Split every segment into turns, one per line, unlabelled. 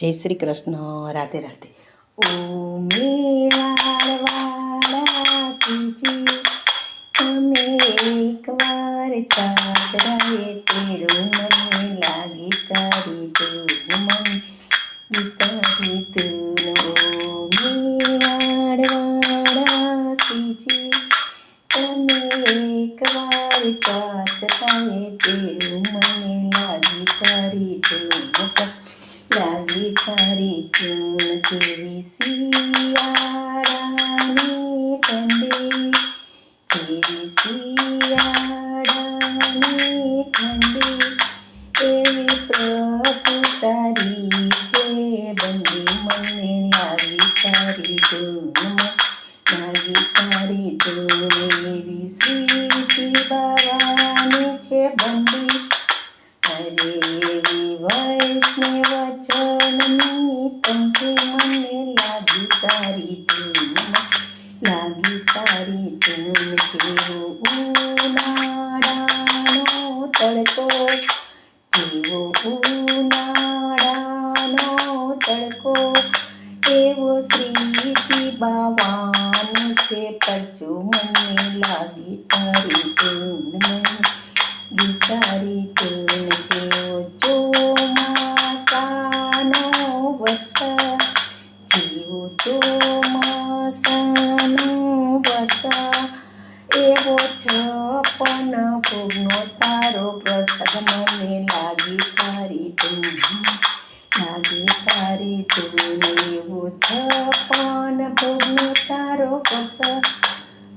જય શ્રી કૃષ્ણ, રાધે રાધે. ઓ મેવાળવાળા સીજી તમે એકવાર ચાદરાએ તેડું મને લાગી તારી તું મને તારી તું સીજી તમે એકવાર ચાદરાએ તેડું મને લાગી તારી તું લાગી તારી ચૂન જેવી શિયાળાની તારી ધૂન જેવો ઉનાળાનો તડકો જેવો ઉનાળાનો તડકો એવો શ્રીજી બાવાનું છે પરચો તારો પ્રસાદ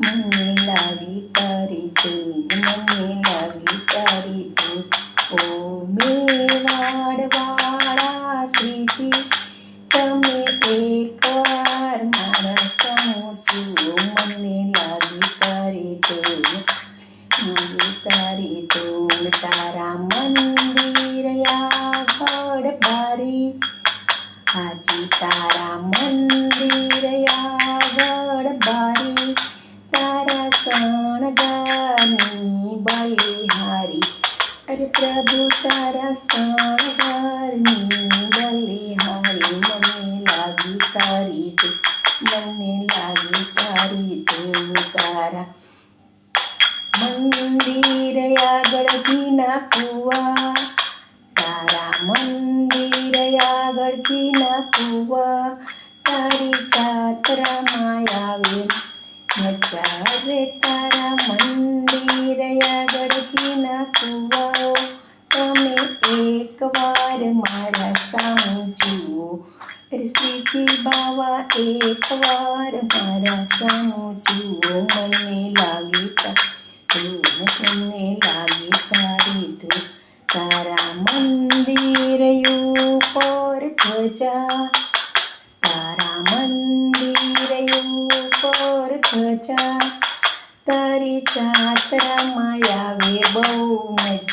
મને લાવી તારી તું મને લાવી તારી તું ઓ મેવાડ પ્રભુ તારા શણગારની બલિહારી મને લાગી તારી તું મને લાગી તારી તું તારા મંદિર આગળ ઘીના કુવા તારા મંદિર આગળ ઘીના કુવા કુવાઓ તમે એકવાર મારા સામે જુઓ. શ્રીજી બાવા એકવાર મારા સામે જુઓ. મને લાગી મને લાગી તારી તું તારા મંદિર ઉપર ધજા, તારા મંદિર ઉપર ધજા. તારી બહુ